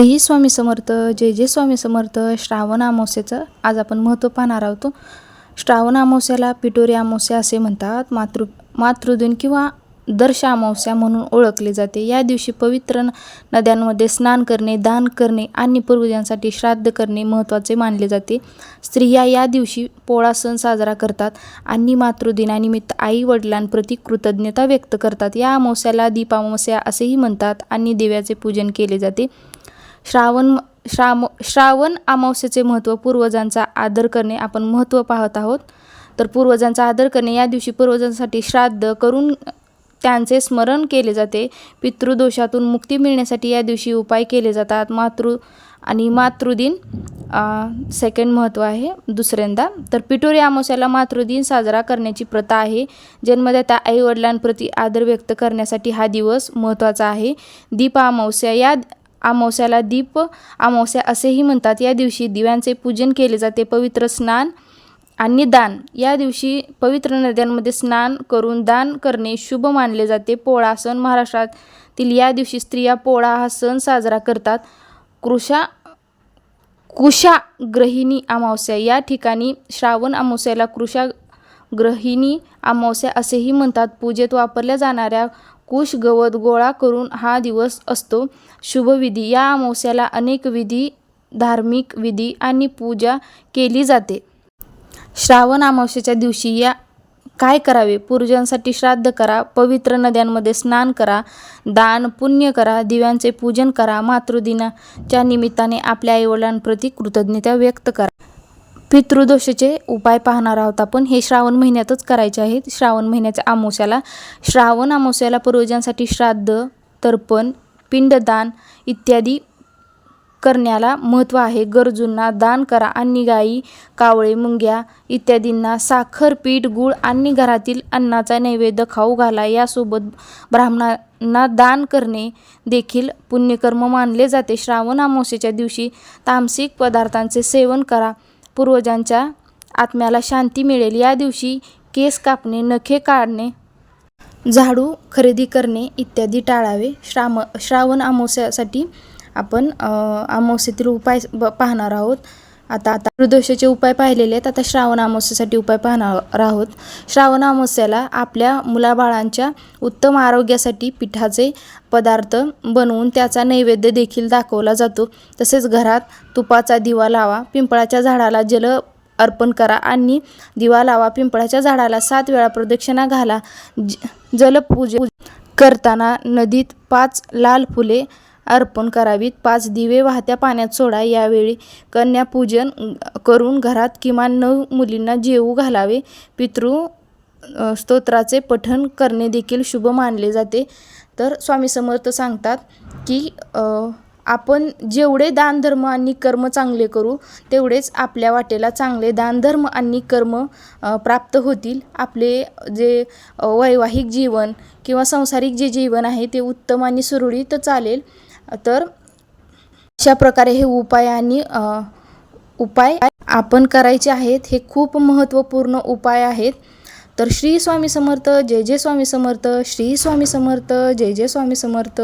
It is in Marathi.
श्री स्वामी समर्थ जय जय स्वामी समर्थ श्रावण अमावस्येचं आज आपण महत्त्व पाहणार आहोत. श्रावण अमावस्याला पिटोरी अमावस्या असे म्हणतात. मातृ मातृदिन किंवा दर्श अमावस्या म्हणून ओळखले जाते. या दिवशी पवित्र नद्यांमध्ये स्नान करणे दान करणे आणि पूर्वजांसाठी श्राद्ध करणे महत्त्वाचे मानले जाते. स्त्रिया या दिवशी पोळा सण साजरा करतात आणि मातृदिनानिमित्त आई वडिलांप्रती कृतज्ञता व्यक्त करतात. या अमावस्याला दीपामावस्या असेही म्हणतात आणि देव्याचे पूजन केले जाते. श्रावण श्राम श्रावण अमावस्येचे महत्त्व पूर्वजांचा आदर करणे आपण महत्त्व पाहत आहोत. तर पूर्वजांचा आदर करणे या दिवशी पूर्वजांसाठी श्राद्ध करून त्यांचे स्मरण केले जाते. पितृदोषातून मुक्ती मिळण्यासाठी या दिवशी उपाय केले जातात. मातृ आणि मातृदिन सेकंड महत्त्व आहे दुसऱ्यांदा. तर पिटोरी अमावस्याला मातृदिन साजरा करण्याची प्रथा आहे. जन्मदात्या आईवडिलांप्रती आदर व्यक्त करण्यासाठी हा दिवस महत्त्वाचा आहे. दीप अमावस्या या अमावस्याला दीप अमावस्या असेही म्हणतात. या दिवशी दिव्यांचे पूजन केले जाते. पवित्र स्नान आणि दान. या दिवशी पवित्र नद्यांमध्ये स्नान करून दान करणे शुभ मानले जाते. पोळा सण महाराष्ट्रातील या दिवशी स्त्रिया पोळा हा सण साजरा करतात. कृषा कुशा ग्रहिणी अमावस्या या ठिकाणी श्रावण अमावस्याला कृषा ग्रहिणी अमावस्या असेही म्हणतात. पूजेत वापरल्या जाणाऱ्या कुश गवत गोळा करून हा दिवस असतो. शुभविधी या अमावस्याला अनेक विधी धार्मिक विधी आणि पूजा केली जाते. श्रावण अमावस्येच्या दिवशी या काय करावे? पूर्वजांसाठी श्राद्ध करा पवित्र नद्यांमध्ये स्नान करा दान पुण्य करा दिव्यांचे पूजन करा मातृदिनाच्या निमित्ताने आपल्या आईवडिलांप्रती कृतज्ञता व्यक्त करा. पितृदोषाचे उपाय पाहणार आहोत आपण. हे श्रावण महिन्यातच करायचे आहेत. श्रावण महिन्याच्या अमावस्याला श्रावण अमावस्याला पूर्वजांसाठी श्राद्ध तर्पण पिंडदान इत्यादी करण्याला महत्त्व आहे. गरजूंना दान करा. आणि गाई कावळे मुंग्या इत्यादींना साखर पीठ गूळ आणि घरातील अन्नाचा नैवेद्य खाऊ घाला. यासोबत ब्राह्मणांना दान करणे देखील पुण्यकर्म मानले जाते. श्रावण अमावस्येच्या दिवशी तामसिक पदार्थांचे सेवन करा. पूर्वजांच्या आत्म्याला शांती मिळेल. या दिवशी केस कापणे नखे काढणे झाडू खरेदी करणे इत्यादी टाळावे. श्राम श्रावण अमावस्यासाठी आपण अमावस्येतील उपाय ब पाहणार आहोत. आता आता ऋदोषाचे उपाय पाहिलेले आहेत. आता श्रावण अमावस्येसाठी उपाय पाहणार आहोत. श्रावण अमावस्याला आपल्या मुलाबाळांच्या उत्तम आरोग्यासाठी पिठाचे पदार्थ बनवून त्याचा नैवेद्य देखील दाखवला जातो. तसेच घरात तुपाचा दिवा लावा पिंपळाच्या झाडाला जल अर्पण करा आणि दिवा लावा पिंपळाच्या झाडाला सात वेळा प्रदक्षिणा घाला. ज जलपूजे करताना नदीत पाच लाल फुले अर्पण करावीत. पाच दिवे वाहत्या पाण्यात सोडा. यावेळी कन्यापूजन करून घरात किमान नऊ मुलींना जेवू घालावे. पितृ स्तोत्राचे पठण करणे देखील शुभ मानले जाते. तर स्वामी समर्थ सांगतात की आपण जेवढे दानधर्म आणि कर्म चांगले करू तेवढेच आपल्या वाटेला चांगले दानधर्म आणि कर्म प्राप्त होतील. आपले जे वैवाहिक जीवन किंवा संसारिक जे जीवन आहे ते उत्तम आणि सुरळीत चालेल. तर अशा प्रकारे हे उपाय आणि उपाय आपण करायचे आहेत हे खूप महत्त्वपूर्ण उपाय आहेत. तर श्री स्वामी समर्थ जय जय स्वामी समर्थ श्री स्वामी समर्थ जय जय स्वामी समर्थ.